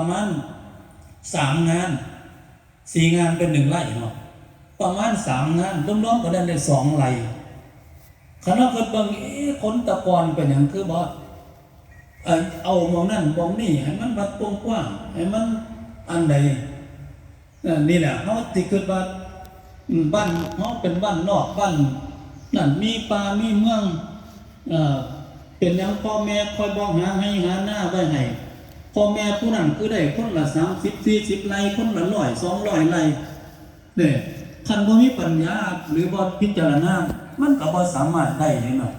ประมาณสามงานสี่งานเป็นหนึ่งไร่เนาะประมาณสามงานล้อมๆก็ได้ได้สองไร่คณะคนบางเอ๊ะคนตะกอนเป็นอย่างคือบอกเอ่อเอามองนั่นมองนี่ให้มันบัดกว้างให้มันอันใดนี่แหละเขาติคิดว่าบ้านเขาเป็นบ้านนอกบ้านนั่นมีป่ามีเมืองเอ่อเป็นอย่างพ่อแม่คอยบอกหาให้หาหน้าไว้ให้ พ่อแม่ผู้นั้นคือได้คนละสามสิบสี่สิบไร่คนละร้อยสองร้อยไร่เนี่ยคันบ่มีปัญญาหรือบ่พิจารณา มันก็บ่สามารถได้เลยเนาะ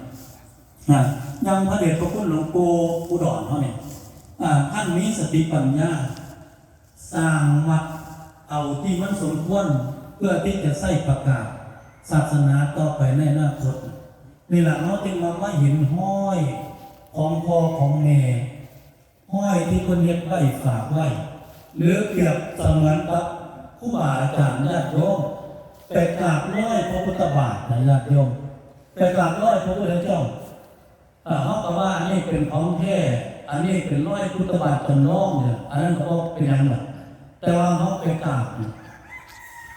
อะอยังพระเดชพระคุณหลวงปู่อุดรเฮาเนี่ยอ่าท่านมีสติปัญญา สร้างวัดเอาที่มันสมควรเพื่อที่จะใส่ประกาศ ศาสนาต่อไปในอนาคตนี่แหละเราจึงมาไม่เห็นห้อยของพ่อของแม่ ห้อยที่คนเฮ็ดไว้ฝากไว้หรือเปรียบสมือนกับครูบาอาจารย์ญาติโยมไปกราบร้อยพระพุทธบาทนะญาติโยมไปกราบร้อยพระพุทธเจ้าอ่เขาบอกว่าอันนี้เป็นของแท้อันนี้เป็นร้อยพุทธบาทจำลองเนี่ยอันนั้นก็เป็นอยังไงแต่ว่าเขาไปกราบเนี่ย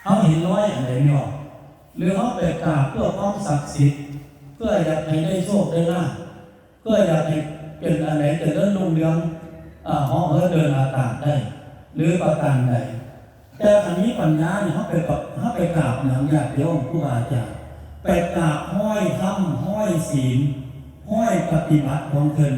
เขาเห็นร้อยอะไรเนี่ยหรือเขาไปกราบเพื่อความศักดิ์สิทธิ์เพื่ออยากให้ได้โชคได้ลาภเพื่ออยากให้ เป็นอะไรจะเดินลงเรืองอห้องเอิร์เดินอาตาได้ หรือประการใดแต่อันนี้ปัญญาเนี่ยเขาไปกบเขาไปกราบหนังญาติโยมผู้อาจารย์ไปกราบห้อยทำห้อยศีลห้อยปฏิบัติของเพิ่น